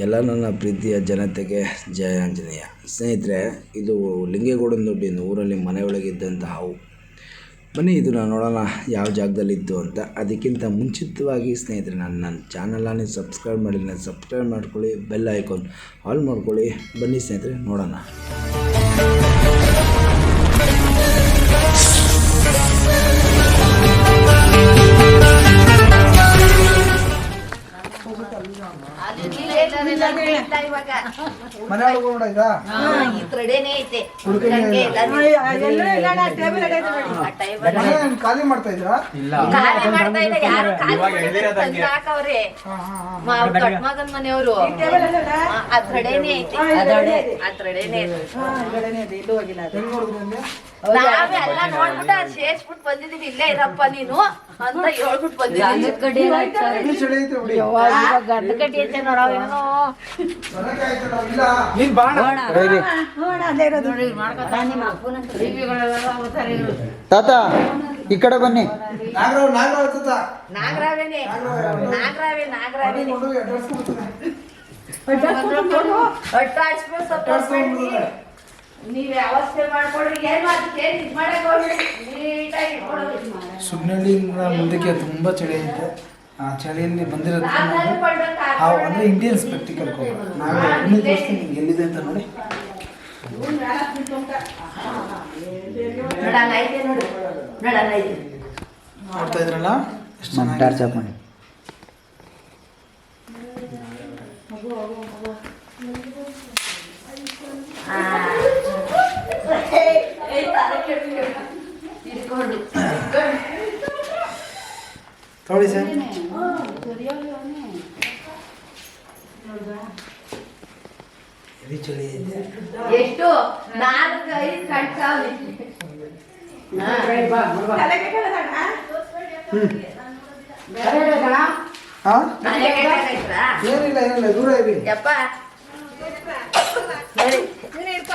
ಎಲ್ಲ ನನ್ನ ಪ್ರೀತಿಯ ಜನತೆಗೆ ಜಯ ಆಂಜನೇಯ. ಸ್ನೇಹಿತರೆ, ಇದು ಲಿಂಗೇಗೌಡನ ಊರಲ್ಲಿ ಮನೆ ಒಳಗಿದ್ದಂಥ ಹಾವು ಬನ್ನಿ, ಇದನ್ನು ನೋಡೋಣ ಯಾವ ಜಾಗದಲ್ಲಿತ್ತು ಅಂತ. ಅದಕ್ಕಿಂತ ಮುಂಚಿತವಾಗಿ ಸ್ನೇಹಿತರೆ ನಾನು ನನ್ನ ಚಾನಲನ್ನು ಸಬ್ಸ್ಕ್ರೈಬ್ ಮಾಡಿಲ್ಲ ಸಬ್ಸ್ಕ್ರೈಬ್ ಮಾಡ್ಕೊಳ್ಳಿ ಬೆಲ್ ಐಕಾನ್ ಆಲ್ ಮಾಡ್ಕೊಳ್ಳಿ. ಬನ್ನಿ ಸ್ನೇಹಿತರೆ, ನೋಡೋಣ. ಮನೆ ಒಳಗೆ ಐತೆ. ಇಲ್ಲ. ಮನೆ ಖಾಲಿ ಮಾಡ್ತಾ ಇದ್ರಾ ಖಾಲಿ ಮಾಡ್ತಾ ಇಲ್ಲ ಯಾರು ಖಾಲಿ ಮಾಡಿದ್ರೆ ತಂದು ಹಾಕವ್ರೆ. ಮ- ದೊಡ್ಡ ಮಗನ್ ಮನೆಯವರು. ಆ ಕಡೆನೇ ಐತೆ. ಆ ಕಡೆನೇ ಐತೆ. ನಾವೇ ಎಲ್ಲ ನೋಡ್ಬಿಟ್ಟು ಅದ್ ಸೇರ್ಸ್ಬಿಟ್ಟು ಬಂದಿದೀವಿ ಇಲ್ಲೇ ಇರಪ್ಪ ನೀನು ಅಂತ ಹೇಳ್ಬಿಟ್ಟು ಬಂದಿದ್ದೀವಿ. ತಾತ ಈ ಕಡೆ ಬನ್ನಿ. ನಾಗರಾವ್ ನಾಗರಾವ್ ತಾತ. ನಾಗರಾವೇನೆ. ನಾಗರಾವೆ. ನಾಗರಾವೆ ನೋಡು ಅಡ್ರೆಸ್ ನೀವ್ ವ್ಯವಸ್ಥೆ ಮಾಡ್ಕೊಡ್ರಿ. ಏನು ಅದಕ್ಕೆ ಇದು ಮಾಡಕ್ ನೀಟಾಗಿ ನೋಡೋದು ಮುಂದಕ್ಕೆ ತುಂಬ ಚಳಿ ಇದೆ ಆ ಚಳಿಯಲ್ಲಿ ಬಂದಿರೋದಕ್ಕೆ ನಾವು ಅಂದ್ರೆ ಇಂಡಿಯನ್ ಸ್ಪೆಕ್ಟಿಕಲ್ ನಾವು ಎಣ್ಣೆ ತೋರಿಸ್ತೀನಿ ನಿಮ್ಗೆ ಎಲ್ಲಿದೆ ಅಂತ ನೋಡಿ. ನೋಡ್ತಾ ಇದ್ರಲ್ಲ? ಎಷ್ಟು ನಾನು ಚೆನ್ನಾಗಿ ಮಾಡಿ. ಚಳಿ ಐತೆ ಎಷ್ಟು ನಾಲ್ಕು ಐದು ಕಟ್ಟಾಕೈತ್ರಾ? ಏನಿಲ್ಲ ಏನಿಲ್ಲ ದೂರ ಇರಿ. ಯಪ್ಪ.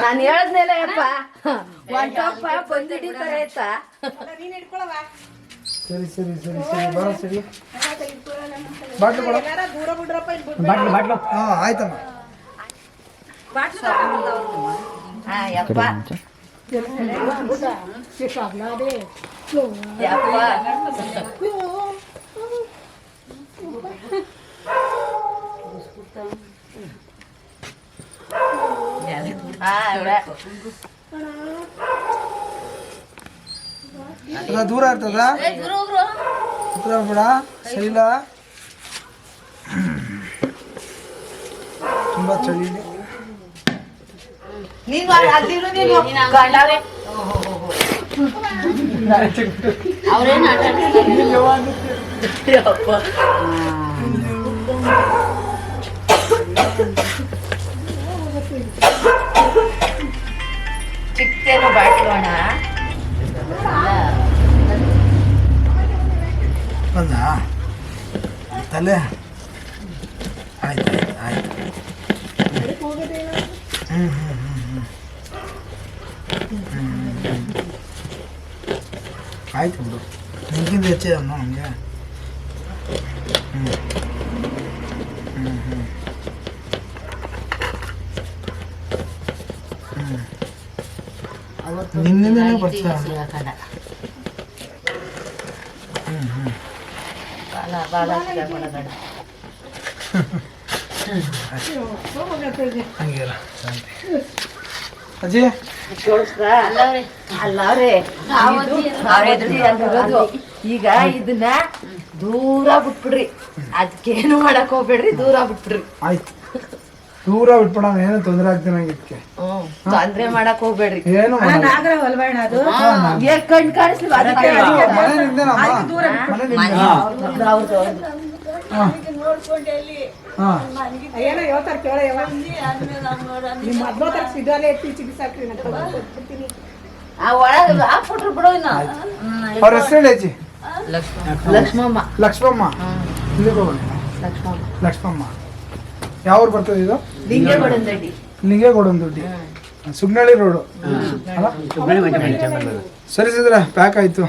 ನಾನು ಹೇಳದ್ನೆಲ್ಲ ಯಪ್ಪ ಒಂಟಪ್ಪ ಬಂದು ಹಿಡಿತಾರೆ ಆಯ್ತಾ ಸರಿ ಸರಿ ಸರಿ ಸರಿ ಬರೋ ಸರಿ ಬಾಟ್ಲು ಕೊಡ ಬಾಟ್ಲು ಬಾಟ್ಲು ಹಾ ಆಯ್ತಮ್ಮ ಹಾ ಯಪ್ಪ ಯಪ್ಪ ಹಾ ಇವ್ರೆ. ಅದ ದೂರ ಇರ್ತದ ಏ, ಗುರು, ಗುರು. ಹತ್ರ ಬೇಡ ಸರಿಲ್ಲ ತುಂಬಾ ಚಳಿ ಇದೆ ನೀನು ಅಲ್ಲಿರು ನೀನು ಗಂಡವ್ರೆ ಅವ್ರೇನು ಆಟ ಯಪ್ಪ ಚಿಕ್ಕದೇನೋ ಬಾಟ್ಲು ಅಣ್ಣ ಬಂದ? ತಲೆ ಆಯ್ತು ಆಯ್ತು ಆಯ್ತು. ಆಯ್ತು ಬಿಡು. ನಿನ್ಗಿಂತ ಹೆಚ್ಚೆ ಹಂಗೆ. ಹ್ಮ್. ನಿನ್ನಿಂದನೇ ಬರ್ತಾ ಹಂಗಿಲ್ಲ ಅಜ್ಜಿ? ಈಗ ಇದನ್ನ ದೂರ ಬಿಟ್ಬಿಡ್ರಿ. ಅದಕ್ಕೇನು ಮಾಡಕ್ ಹೋಗ್ಬೇಡ್ರಿ ದೂರ ಬಿಟ್ಬಿಡ್ರಿ. ಆಯ್ತು. ದೂರ ಬಿಟ್ಬಿಡೋಣ ಏನು ತೊಂದರೆ ಆಗ್ತೀನಿ ನಂಗೆ ಇದಕ್ಕೆ ತೊಂದ್ರೆ ಮಾಡಕ್ ಹೋಗ್ಬೇಡ್ರಿ. ಏನು ಮಾಡಲ್ಲ. ಏ ಕಣ್ ಕಾಣಿಸ್ಲಿ ಅದಕ್ಕೆ ಮನೆ ನಿಮ್ದೇನಮ್ಮ? ಮನೆ ನಿಮ್ದೇ? ಹೌದು ಹೌದು ಹಾ. ಹಾ. ಏನೋ ಹೇಳ್ತಾರೆ ಕೇಳ ನಿಮ್ಮ ಮೊದ್ಲು ತರ ಸಿಗಲ್ಲೇ ಎತ್ತಿ ಬಿಸಾಕ್ರಿ ಆ ಒಳಗೆ ಹಾಕ್ಬಿಟ್ರು ಬಿಡು ಇನ್ನು. ಅವ್ರ ಹೆಸರು ಹೇಳಿ ಅಜ್ಜಿ. ಲಕ್ಷ್ಮಮ್ಮ. ಲಕ್ಷ್ಮಮ್ಮ. ಇಲ್ಲಿಗೆ ಹೋಗೋಣ. ಲಕ್ಷ್ಮಮ್ಮ. ಲಕ್ಷ್ಮಮ್ಮ. ಯಾವ ಊರು ಬರ್ತದೆ ಇದು? ಲಿಂಗೆ ಬಡಂದಡ್ಡಿ ಲಿಂಗೇಗೌಡನ ದುಡ್ಡಿ ಸುಗ್ನಳ್ಳಿ ರೋಡು. ಸರಿ ಸಿದ್ರ ಪ್ಯಾಕ್ ಆಯಿತು.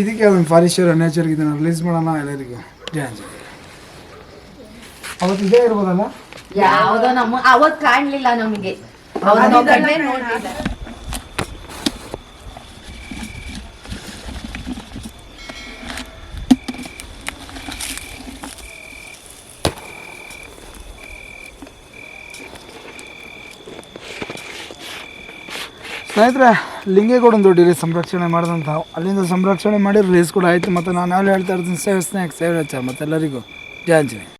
ಇದಕ್ಕೆ ಅದನ್ನು ಫಾರಿಸ್ಟರ್ ನೇಚರ್ಗೆ ಇದನ್ನು ರಿಲೀಸ್ ಮಾಡೋಣ ಎಲ್ಲರಿಗೂ. ಜಯ ಅವತ್ತು ಇದೇ ಇರ್ಬೋದಲ್ಲ? ಯಾವ್ದೋ ನಮ್ಮ ಅವತ್ ಕಾಣ್ಲಿಲ್ಲ ನಮ್ಗೆ. ಅವತ್ ಲಿಂಗೇಗೌಡ ಒಂದು ಡೈರಿ ಸ್ನೇಹಿತರೆ ಸಂರಕ್ಷಣೆ ಮಾಡಿದಂಥ ಅಲ್ಲಿಂದ ಸಂರಕ್ಷಣೆ ಮಾಡಿ ರಿಲೀಸ್ ಕೂಡ ಆಯಿತು. ಮತ್ತು ನಾನು ಯಾವ್ದು ಹೇಳ್ತಾ ಇರ್ತೀನಿ, ಸೇವ್ ಸ್ನೇಹಕ್ಕೆ ಸೇವ್ ಹೆಚ್ಚ ಮತ್ತೆಲ್ಲರಿಗೂ. ಜಯ